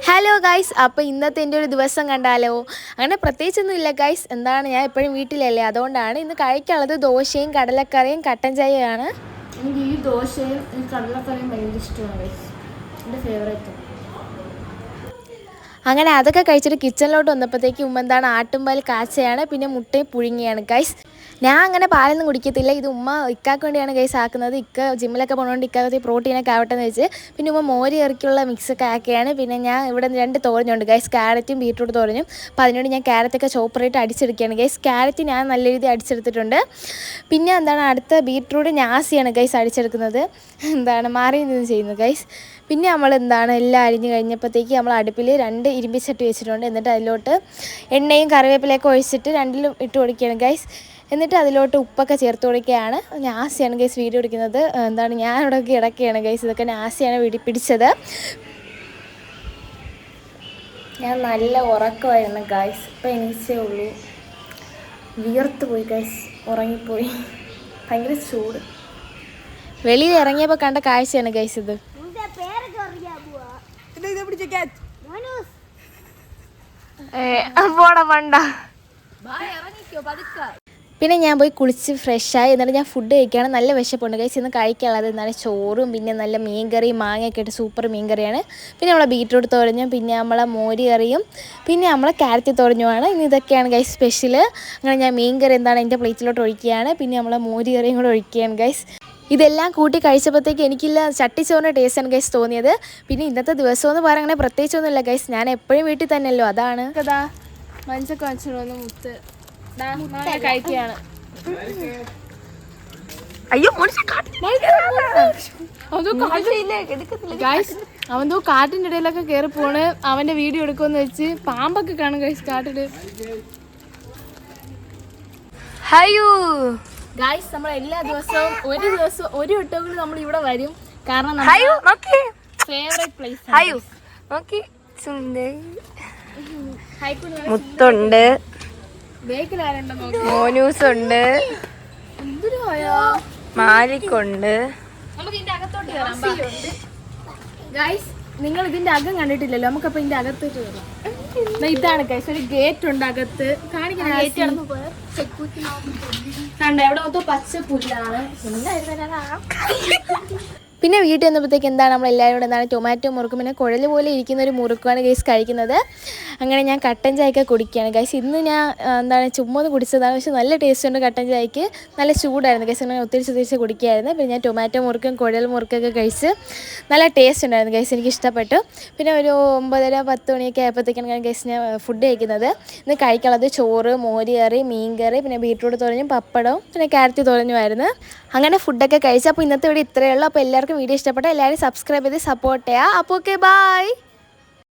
Hello guys അപ്പോൾ ഇന്നത്തെ എന്റെ ഒരു ദിവസം കണ്ടാലോ? അങ്ങനെ പ്രത്യേകിച്ചൊന്നും ഇല്ല ഗൈസ് എന്താണ്? ഞാൻ എപ്പോഴും വീട്ടിലല്ലേ. അതുകൊണ്ടാണ് ഇന്ന് കഴിക്കാനുള്ളത് ദോശയും കടലക്കറിയും കട്ടൻ ചായയാണ് എനിക്ക് ഈ ദോശയും ഈ കടലക്കറിയും ഭയങ്കര ഇഷ്ടമാണ് ഗൈസ് എന്റെ ഫേവറേറ്റ് അങ്ങനെ അതൊക്കെ കഴിച്ചിട്ട് കിച്ചണിലോട്ട് വന്നപ്പോഴത്തേക്ക് ഉമ്മ എന്താണ് ആട്ടുംപാൽ കാച്ചയാണ് പിന്നെ മുട്ടയും പുഴുങ്ങിയാണ് ഗൈസ് ഞാൻ അങ്ങനെ പാലൊന്നും കുടിക്കത്തില്ല. ഇത് ഉമ്മ ഇക്കാക്ക് വേണ്ടിയാണ് ഗൈസ് ആക്കുന്നത്. ഇക്ക ജിമ്മിലൊക്കെ പോകണോണ്ട് ഇക്കാക്കത്തി പ്രോട്ടീനൊക്കെ ആവട്ടെ എന്ന് വെച്ച് പിന്നെ ഉമ്മ മോര് ഇറക്കിയുള്ള മിക്സൊക്കെ ആക്കിയാണ്. പിന്നെ ഞാൻ ഇവിടെ രണ്ട് തോരഞ്ഞുണ്ട്. ഗൈസ് ക്യാരറ്റും ബീട്രൂട്ട് തോരഞ്ഞും അപ്പോൾ അതിനോട് ഞാൻ ക്യാരറ്റൊക്കെ ചോപ്പറായിട്ട് അടിച്ചെടുക്കുകയാണ്. ഗൈസ് ക്യാരറ്റ് ഞാൻ നല്ല രീതിയിൽ അടിച്ചെടുത്തിട്ടുണ്ട്. പിന്നെ എന്താണ് അടുത്ത ബീട്രൂട്ട് ഞാസിയാണ് ഗൈസ് അടിച്ചെടുക്കുന്നത്. എന്താണ് മാറി നിന്ന് ചെയ്യുന്നത് ഗൈസ് പിന്നെ നമ്മൾ എന്താണ് എല്ലാം അരിഞ്ഞ് കഴിഞ്ഞപ്പോഴത്തേക്ക് നമ്മൾ അടുപ്പിൽ രണ്ട് ഇരുമ്പിച്ചട്ടി വെച്ചിട്ടുണ്ട്. എന്നിട്ട് അതിലോട്ട് എണ്ണയും കറിവേപ്പിലയൊക്കെ ഒഴിച്ചിട്ട് രണ്ടിലും ഇട്ട് കൊടുക്കുകയാണ് ഗൈസ് എന്നിട്ട് അതിലോട്ട് ഉപ്പൊക്കെ ചേർത്ത് കൊടുക്കുകയാണ്. നാസിയാണ് ഗൈസ് വീഡിയോ എടുക്കുന്നത്. എന്താണ് ഞാനിവിടെ ഇടയ്ക്കാണ് ഗൈസ് ഇതൊക്കെ നാസിയാണ് വീടി പിടിച്ചത്. ഞാൻ നല്ല ഉറക്കമായിരുന്നു ഗൈസ് ഇപ്പം എനിച്ചേ ഉള്ളൂ. വിയർത്ത് പോയി ഗൈസ് ഉറങ്ങിപ്പോയി. ഭയങ്കര ചൂട്. വെളിയിൽ ഇറങ്ങിയപ്പോൾ കണ്ട കാഴ്ചയാണ് ഗൈസ് ഇത്. പോടാ പണ്ടാ. പിന്നെ ഞാൻ പോയി കുളിച്ച് ഫ്രഷായി എന്നിട്ട് ഞാൻ ഫുഡ് കഴിക്കുകയാണ്. നല്ല വിശപ്പുണ്ട്. കഴിച്ച് ഇന്ന് കഴിക്കാനുള്ളത് എന്താണ് ചോറും പിന്നെ നല്ല മീൻകറി മാങ്ങയൊക്കെ ഇട്ട് സൂപ്പർ മീൻകറിയാണ്. പിന്നെ നമ്മളെ ബീറ്റ്റൂട്ട് തോരഞ്ഞും പിന്നെ നമ്മളെ മോര് കറിയും പിന്നെ നമ്മളെ ക്യാരറ്റ് തോരഞ്ഞുമാണ് ഇനി ഇതൊക്കെയാണ് ഗൈസ് സ്പെഷ്യൽ അങ്ങനെ ഞാൻ മീൻകറി എന്താണ് എന്റെ പ്ലേറ്റിലോട്ട് ഒഴിക്കുകയാണ്. പിന്നെ നമ്മളെ മോര് കറിയും കൂടെ ഒഴിക്കുകയാണ് ഗൈസ് ഇതെല്ലാം കൂട്ടി കഴിച്ചപ്പോഴത്തേക്ക് എനിക്കില്ല ചട്ടിച്ചോറിന്റെ ആണ് ഗൈസ് തോന്നിയത്. പിന്നെ ഇന്നത്തെ ദിവസം എന്ന് പറയാൻ അങ്ങനെ പ്രത്യേകിച്ചൊന്നുമില്ല ഗൈസ് ഞാൻ എപ്പോഴും വീട്ടിൽ തന്നെയല്ലോ. അതാണ്. കഥാ മഞ്ചൊക്കെ വെച്ചിട്ടൊന്ന് മുത്ത്. കഴിക്കുകയാണ് അയ്യോ ഗൈസ് അവൻ തോ കാട്ടിന്റെ ഇടയിലൊക്കെ കേറി പോണ്. അവന്റെ വീഡിയോ എടുക്കുമെന്ന് വെച്ച് പാമ്പൊക്കെ കാണും ഗൈസ് കാട്ടിൽ. ഹയ്യോ. ഗൈസ് നമ്മൾ എല്ലാ ദിവസവും ഒരു ദിവസം ഒരു വട്ടമെങ്കിലും നമ്മൾ ഇവിടെ വരും. കാരണം ഫേവറേറ്റ് പ്ലേസ് സുന്ദരി. മുത്തുണ്ട്. മോനൂസ് ഉണ്ട് മാലിക്കുണ്ട്. നമുക്ക് ഇതിന്റെ അകത്തോട്ട് കയറാം ഗൈസ് നിങ്ങൾ ഇതിന്റെ അകം കണ്ടിട്ടില്ലല്ലോ. നമുക്കപ്പോ ഇതിന്റെ അകത്തോട്ട് വരാം ഇതാണ് ഗൈസ് ഒരു ഗേറ്റ് ഉണ്ട് അകത്ത് കാണിക്കണം കണ്ടോ എവിടെ മൊത്തം പച്ച പുല്ലാണ് പിന്നെ വീട്ടിൽ വന്നപ്പോഴത്തേക്ക് എന്താണ് നമ്മൾ എല്ലാവരും എന്താണ് ടൊമാറ്റോ മുറുക്കും? പിന്നെ കുഴൽ പോലെ ഇരിക്കുന്ന ഒരു മുറുക്കുമാണ് ഗൈസ് കഴിക്കുന്നത്. അങ്ങനെ ഞാൻ കട്ടൻ ചായയൊക്കെ കുടിക്കുകയാണ്. ഗൈസ് ഇന്ന് ഞാൻ എന്താണ് ചുമ്മാ കുടിച്ചതാണ്. പക്ഷേ നല്ല ടേസ്റ്റ് ഉണ്ട് കട്ടൻ ചായക്ക്. നല്ല ചൂടായിരുന്നു. ഗൈസ് അങ്ങനെ ഒത്തിരി ചുതിരിച്ച് കുടിക്കുകയായിരുന്നു. പിന്നെ ഞാൻ ടൊമാറ്റോ മുറുക്കും കുഴൽ മുറുക്കൊക്കെ കഴിച്ച് നല്ല ടേസ്റ്റ് ഉണ്ടായിരുന്നു ഗൈസ് എനിക്ക് ഇഷ്ടപ്പെട്ടു. പിന്നെ ഒരു ഒമ്പതര പത്ത് മണിയൊക്കെ ആയപ്പോഴത്തേക്കാണ് ഗൈസ് ഞാൻ ഫുഡ് കഴിക്കുന്നത്. ഇന്ന് കഴിക്കാനുള്ളത് ചോറ് മോര് കറി മീൻ കറി പിന്നെ ബീട്രൂട്ട് തോരഞ്ഞും പപ്പടവും പിന്നെ ക്യാരറ്റ് തോരഞ്ഞുമായിരുന്നു അങ്ങനെ ഫുഡൊക്കെ കഴിച്ചു അപ്പോൾ ഇന്നത്തെ ഇവിടെ ഇത്രയേ ഉള്ളൂ. അപ്പോൾ എല്ലാവർക്കും വീഡിയോ ഇഷ്ടപ്പെട്ട എല്ലാവരും സബ്സ്ക്രൈബ് ചെയ്ത് സപ്പോർട്ട് ചെയ്യുക അപ്പോൾ ഓക്കെ ബൈ